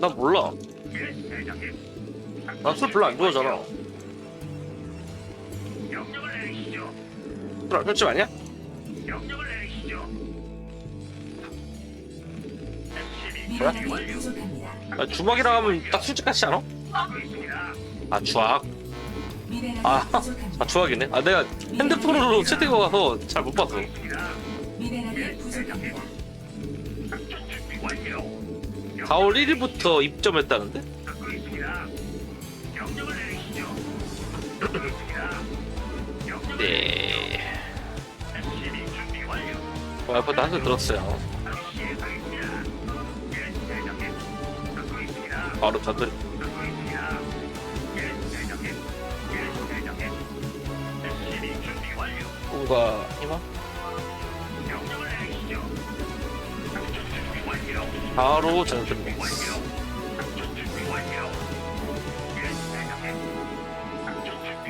난 몰라. 난 술 별로 안 좋아하잖아. 명령을 내리시죠. 술 혈집 아니야? 완료. 부족합니다. 아, 주먹이랑 하면 딱 술집 같지 않아? 아 주악. 미네랄이 아, 부족합니다. 아 주악이네. 아 내가 핸드폰으로 채팅해 가서 잘 못 봤어. 미네랄이 부족합니다. 4월 1일부터 입점했다는데? 네. 와이프도 한술 들었어요. 바로 완료. 뭔가 희망? 바로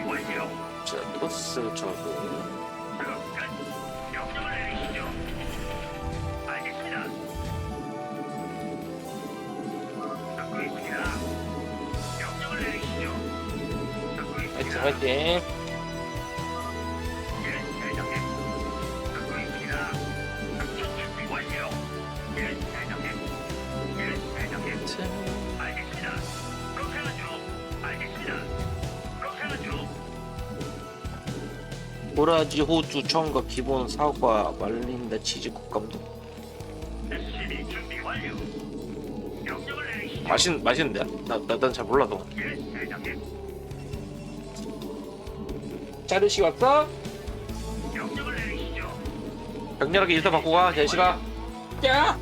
완료. 자, 토스 저거. 끝. 명령을 도라지, 호주, 청과 기본 사과, 말린다, 치즈, 곶감도. SCB 준비 완료. 명령을 내리시죠. 맛있, 맛있는데? 나, 나, 난잘 몰라도. 예, 대장님. 짜르시 왔어? 명령을 내리시죠. 격렬하게 인사 받고 가, 제시가. 야!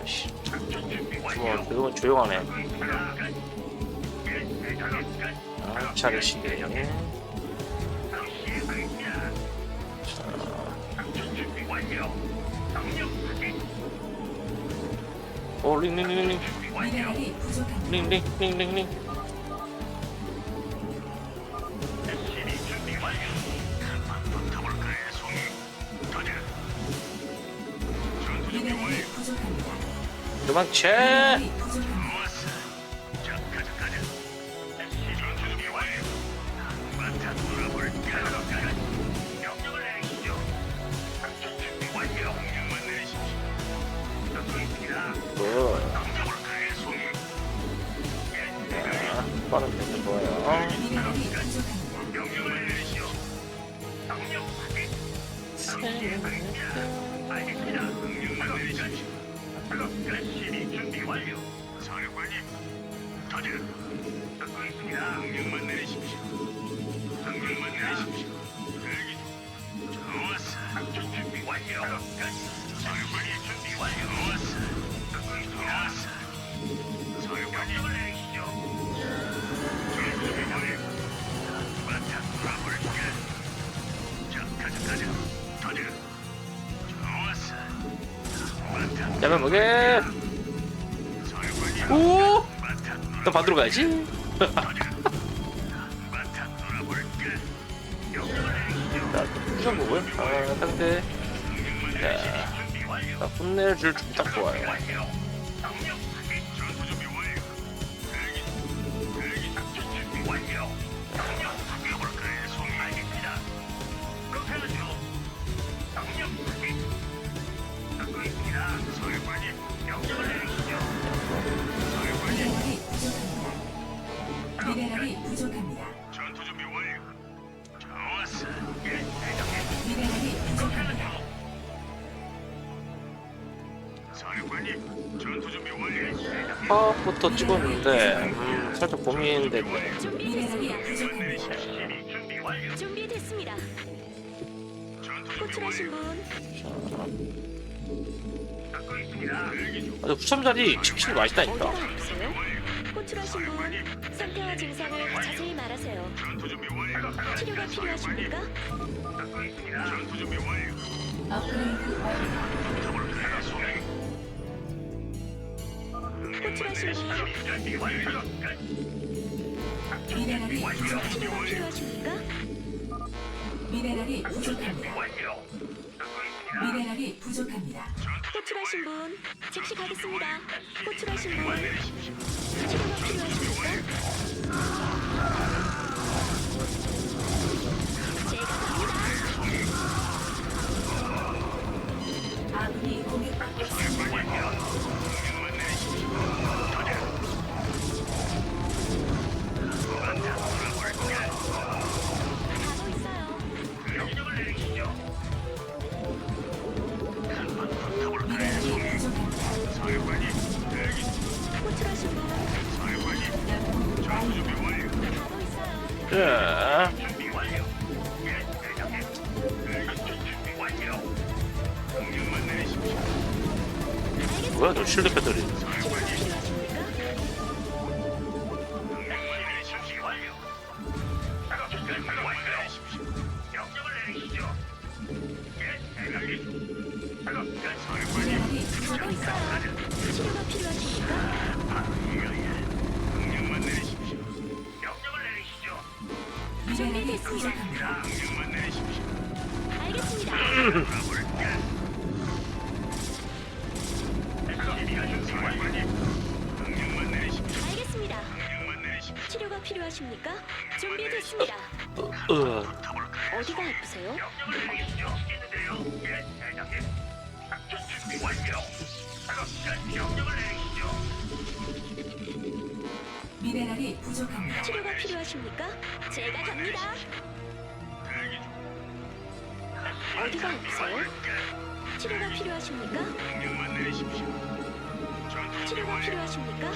아이씨, 작전 준비 뭐, 완료. 그건 조용하네. 예, 대장님. 끝. 아, 차르시 네. 완료. 명령 확인. 어, 링링링링, 완료. 미네랄이 부족합니다. 링링, 링링링. SCB 준비 완료. 한번 붙어볼까요, 송이? 터져. 전투 준비 완료. 미네랄이 부족합니다. 도망쳐! 미네랄이 알겠습니다. 명령만 내리십시오. 작업 SCB 준비 완료. 사령관님, 터져. 듣고 있습니다. 명령만 내리십시오. 명령만 내리십시오. 대기 중. 좋았어. 작전 준비 완료. 사령관님 준비 완료. 좋았어. 듣고 있습니다. 사령관님 사령관님. 오! 나 반대로 가야지. 자, 쿠션 먹을? 아, 상태. 자, 준비. 나 혼내줄 좀딱 좋아요. 파부터 찍었는데, 음, 살짝 고민되네. 미네랄이 준비됐습니다. 준비 호출하신. 분 듣고 있습니다. 대기 중. 아주 후참 자리 치킨이 맛있다니까. 어디가 아프세요? 호출하신 분 상태와 증상을 자세히 말하세요. 치료가 필요하십니까? 업그레이드 미네랄이. 치료가 필요하십니까? 미네랄이 부족합니다. 미네랄이 부족합니다. 호출하신 분 즉시 가겠습니다. 호출하신 분 치료가 필요하십니까? 알겠습니다. 알겠습니다. 치료가 필요하십니까? 준비됐습니다. 으, 어디가 아프세요? 필요하십니까? 제가 갑니다. 어디가 아프세요? 치료가 필요하십니까? 치료가 필요하십니까?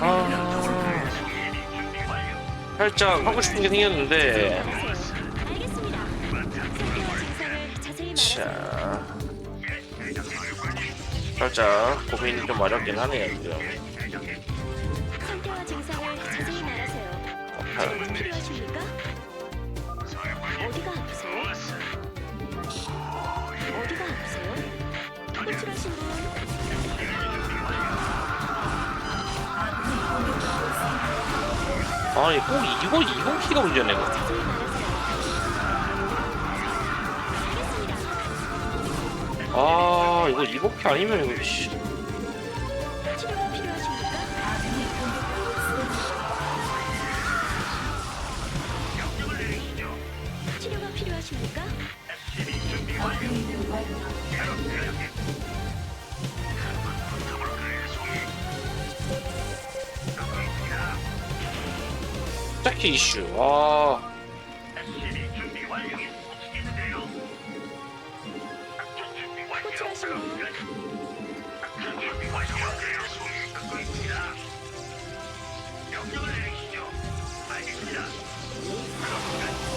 아, 살짝 하고 싶은 게 생겼는데 살짝 고민이 좀 어렵긴 하네요 지금. 상태와 증상을 자세히 말하세요. 치료가 필요하십니까? 어디가 아프세요? 어디가 아프세요? 호출하신 분 아군이 공격받고 있습니다. 아니 꼭 이거 이거 키가 문제네 이거. 자세히 말하세요. 알겠습니다. 아 이거 이거 키 아니면 이거 씨. 치료가 필요하십니까? 아군이 공격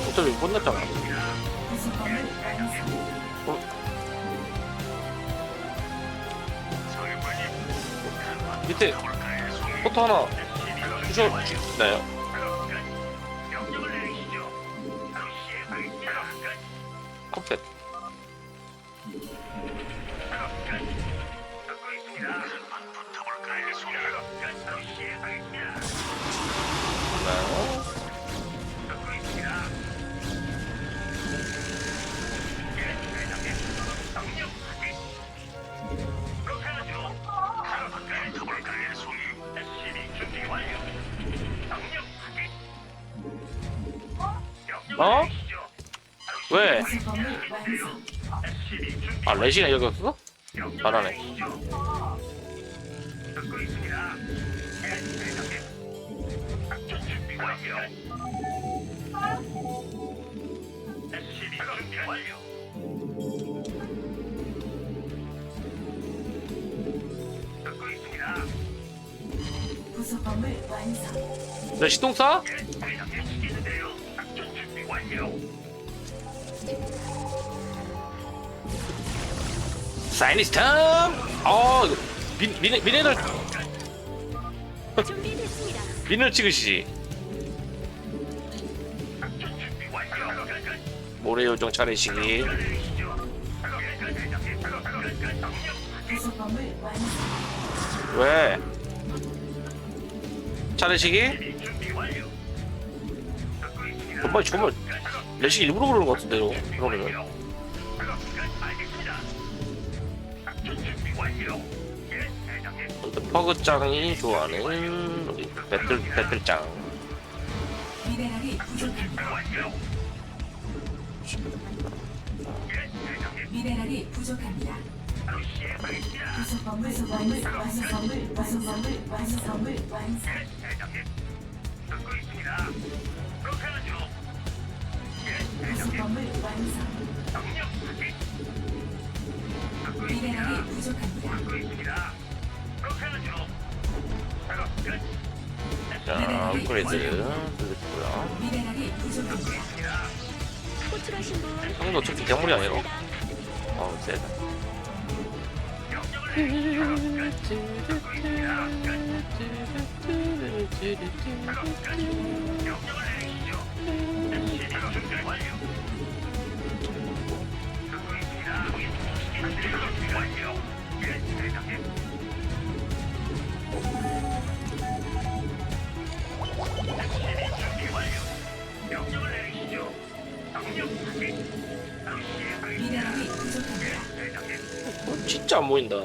어차피 못 났잖아. 구성범을 완성. 밑에 포토 하나 주셔 주나요? 어? 왜? 아 레시가 여기 없어? 잘하네. 구성범을 시동 쏴? 사이니스탐! 아 이거 민, 민, 미네랄 준비됐습니다. 민을 찍으시지 모래 요정 차례시기 구성범을 완성. 왜? 차례시기? 정말 정말 레식이 일부러 그러는 것 같은데 요 그러면. 예, 퍼그짱이 좋아하는 우리 배틀 배틀짱 미네랄이 부족합니다. 예. 미네랄이 부족합니다. 바로 시행하겠습니다. 부속범을 완성. 완성을 완성을 완성을 완성. 예, 대장님. 듣고 있습니다. 그렇게 하죠. 그렇게. 자 업그레이드 분 형도 어차피 대물이 반갑습니다. 어우 세다 완료. 예, 대장님. SCV 준비 완료. 명령을 내리시죠. 명령 확인. 바로 미네랄이 시행하겠습니다. 부족합니다. 예, 대장님. 어, 진짜 안 보인다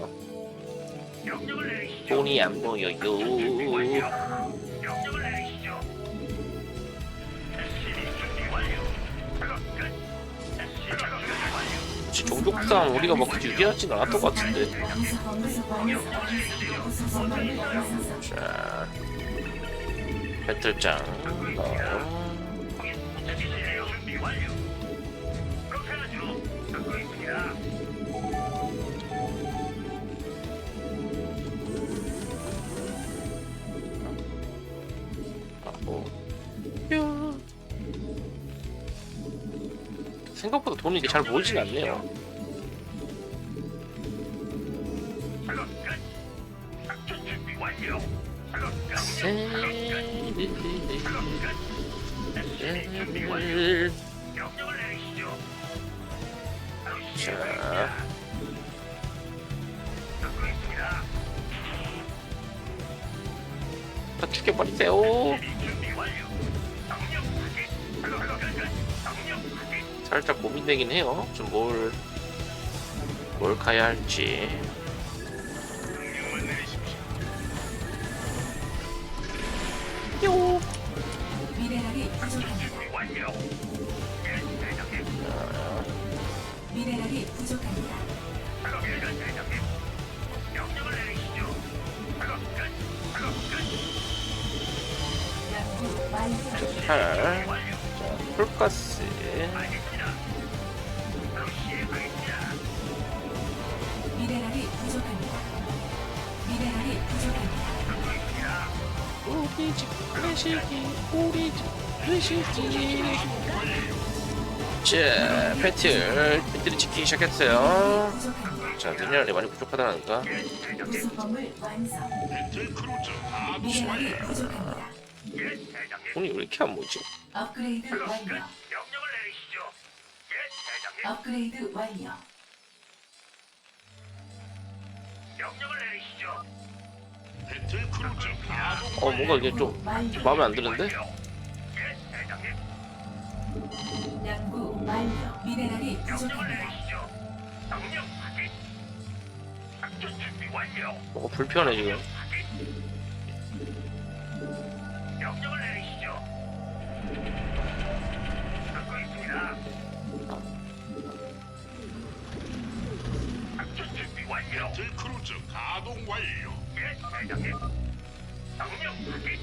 명령을 내리시죠. 돈이 안 보여요 종족상 우리가 막 그렇게 유리하진 않았던 것 같은데. 자 배틀짱 어, 생각보다 돈이 잘 모이진 않네요 살짝 고민되긴 해요 좀 뭘 뭘 가야 할지 미네랄이 부족합니다. 미네랄이 부족합니다. 연구 완료. 자, 풀가스 우리 집 회식이 우리 집 회식이 자 배틀 배틀이 찍기 시작했어요. 자 미네랄이 많이 부족하다니까. 예, 대장님. 돈이 왜 이렇게 안 모이지 업그레이드. 완료. 업그레이드. 명령을 내리시죠. 어 뭔가 이게 좀. 마음에 안 드는데. 연구 완료. 미네랄이 부족합니다. 뭐가 불편해 지금 완료. 들크루즈 가동 완료. 예, 대장님. 명령 확인.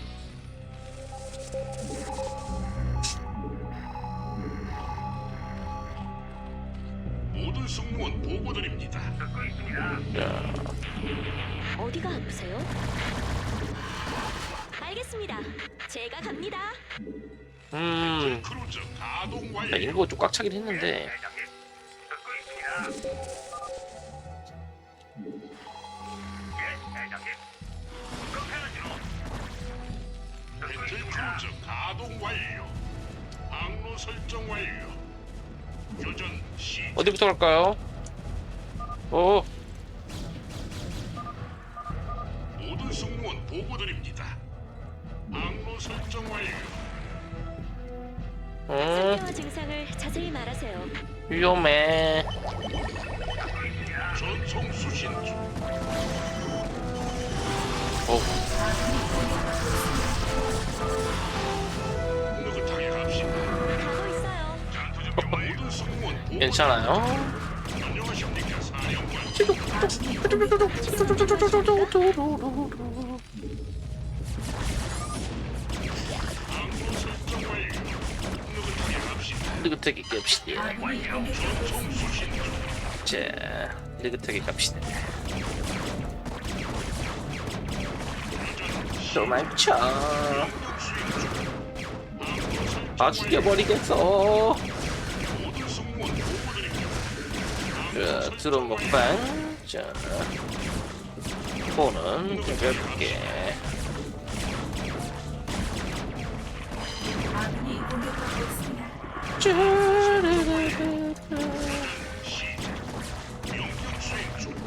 모든 승무원 보고드립니다. 듣고 있습니다. 자 어디가 아프세요? 알겠습니다. 제가 갑니다. 음 가동 완료. 인구가 좀꽉 차긴 했는데 대장님. 완료. 항로 설정 완료. 교전 시. 어디부터 갈까요? 어 모든 승무원 보고드립니다. 항로 설정 완료. 음, 상태와 증상을 위험해. 전송 수신 중. 어, 괜찮아요. 느긋하게 갑시다. 자, 느긋하게 갑시다. 도망쳐. 다 죽여버리겠어. 자, 드론 먹방. 자, 폰은 가볍게.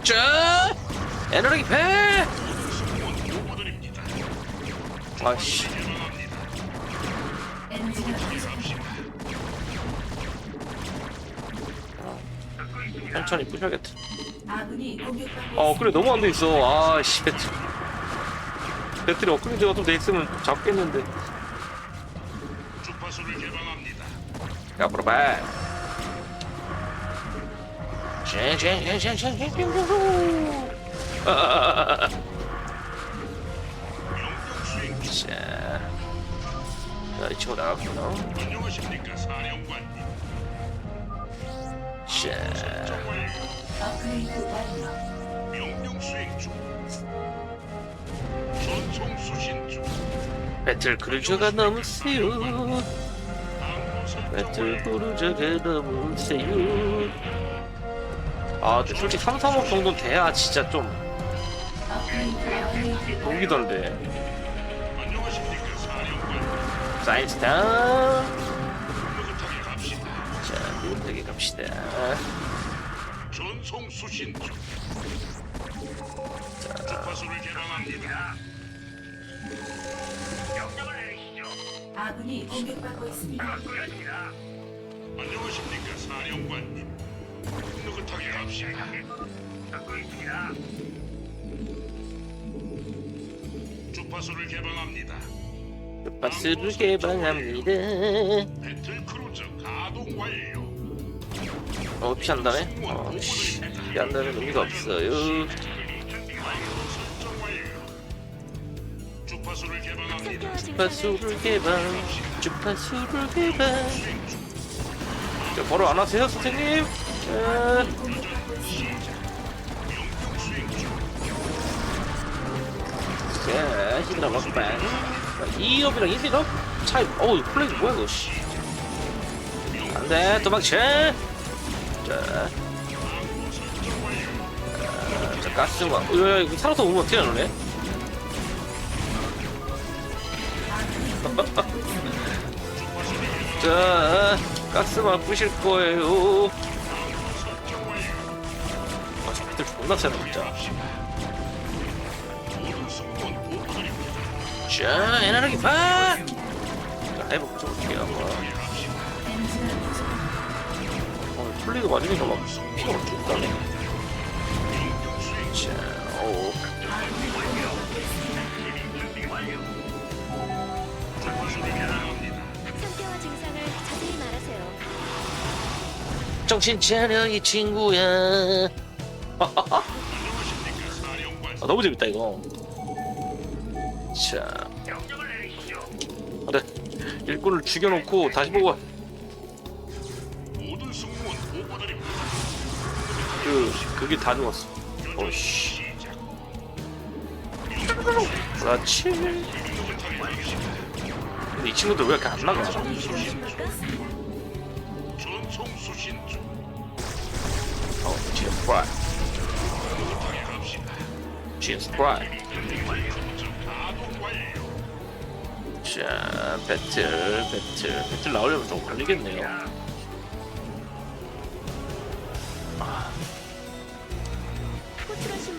자, 에너지 배. 아씨, 천천히 부셔야겠다. 아군이 공격받고 어, 그래 너무 안 돼 있어. 아씨. 배틀이 업그레이드가 좀돼 있으면 잡겠는데. 주파수를 개방합니다. 앞으로 봐. 자, 명령 수행 중. 자, 이 친구 나갔구나. 안녕하십니까 사령관 중. 배틀 크루저가 넘으세요. 배틀 완료. 크루저가 넘으세요. 아, 근데 솔직히 3, 3억 정도는 돼야 진짜 좀 업그레이드 완료. 녹이던데. 안녕하십니까 사령관님. 사이즈 다 갑시다. 전송 수신 중. 주파수를 개방합니다. 명령을 내리시죠. 아군이 공격받고 있습니다. 그렇습니다. 안녕하십니까 사령관님. 느긋하게 갑시다. 듣고 있습니다. 주파수를 개방합니다. 바스를 개방합니다. 배틀 크루저 가동 완료. 어, 피한다네? 어, 씨. 피한다는 의미가 없어요. 주파수를 개방, 주파수를 개방. 자, 바로 안 하세요, 선생님? 자, 있습니다. 명령 수행 중. 자, 히드라 먹방. 자, 2업이랑 1업 차이, 어우, 플레이 뭐야, 이거, 씨. 안 돼, 도망쳐. 자, 항로 설정 완료. 자, 가스만. 어, 야, 야, 이거 살아서 오면 어떻게 하노네? 자, 가스 만 부실 거예요. 아, 저 피들 존나 세다, 진짜. 자, 에너지 파! 자, 좀 어떻게 한번. 플레이가 맞으니까 막 피가 막 죽다네. 자, 오. 상태와 증상을 자세히 말하세요. 정신 차려, 이 친구야. 아, 너무 재밌다, 이거. 자, 명령을 내리시죠. 그래. 일꾼을 죽여놓고 다시 보고, 모 그, 그게 다 죽었어. 어이씨. 시작. 그렇지. 근데 이 친구들 왜 이렇게 안 나가? 어, GS 프라이. 느긋하게 갑시다. GS 프라이. 크루저 가동 완료. 자, 배틀, 배틀. 배틀 나오려면 좀 걸리겠네요.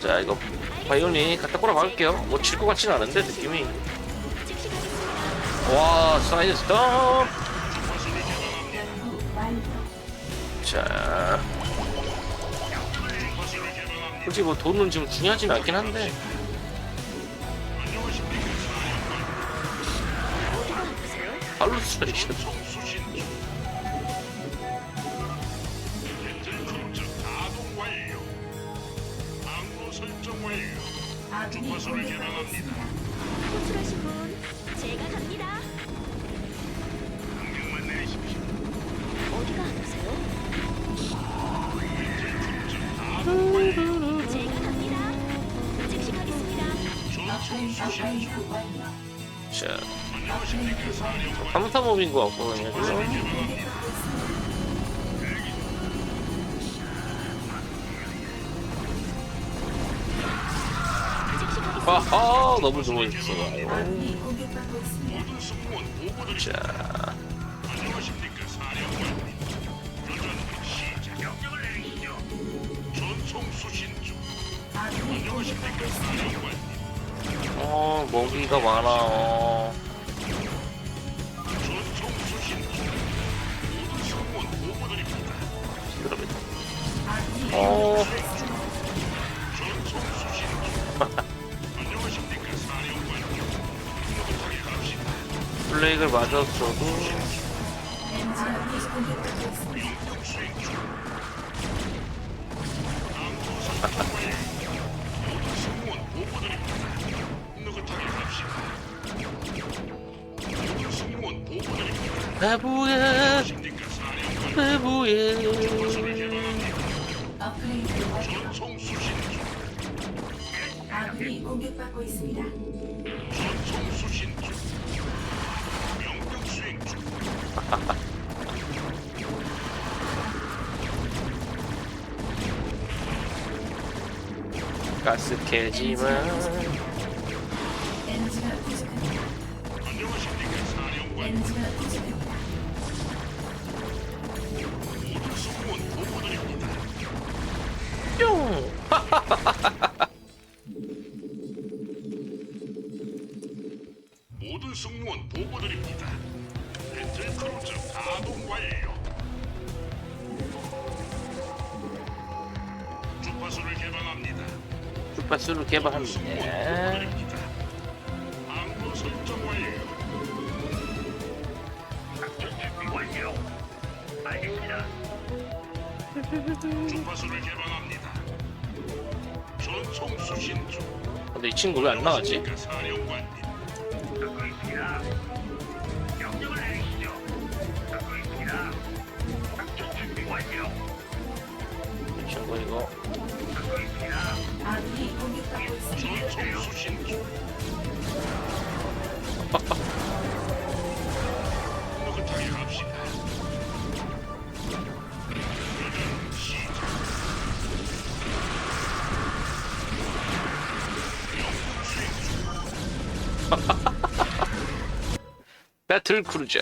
자, 분 이거 바이오니 갖다 꼬라 박을게요. 뭐질것 같지는 않은데, 느낌이. 와, 사이드 완료. 자 솔직히 뭐 돈은 지금 중요하진 않긴 한데 할루스트레 자. 탐사몹인 것 지금 즉시 가겠습니다. 아하 너무 보고드립니다. 자. 전송 수신 중. 안녕하십니까. 사령관. 어, 먹이가 많아. 어. 어. 플레이를 맞았어도 업그레이드 완료. 아군이 공격받고 있습니다. 수행 중. 가스 캐지만 모든 승무원 보고드립니다. 배틀크루즈 가동 완료. 주파수를 개방합니다. 주파수를 모든 개발합니다. 보고드립니다. 항로 설정 완료. 작전 준비 완료. 알겠습니다. 주파수를 개방합니다. 근데 이 친구 왜 안 나가지? 사령 배틀 크루저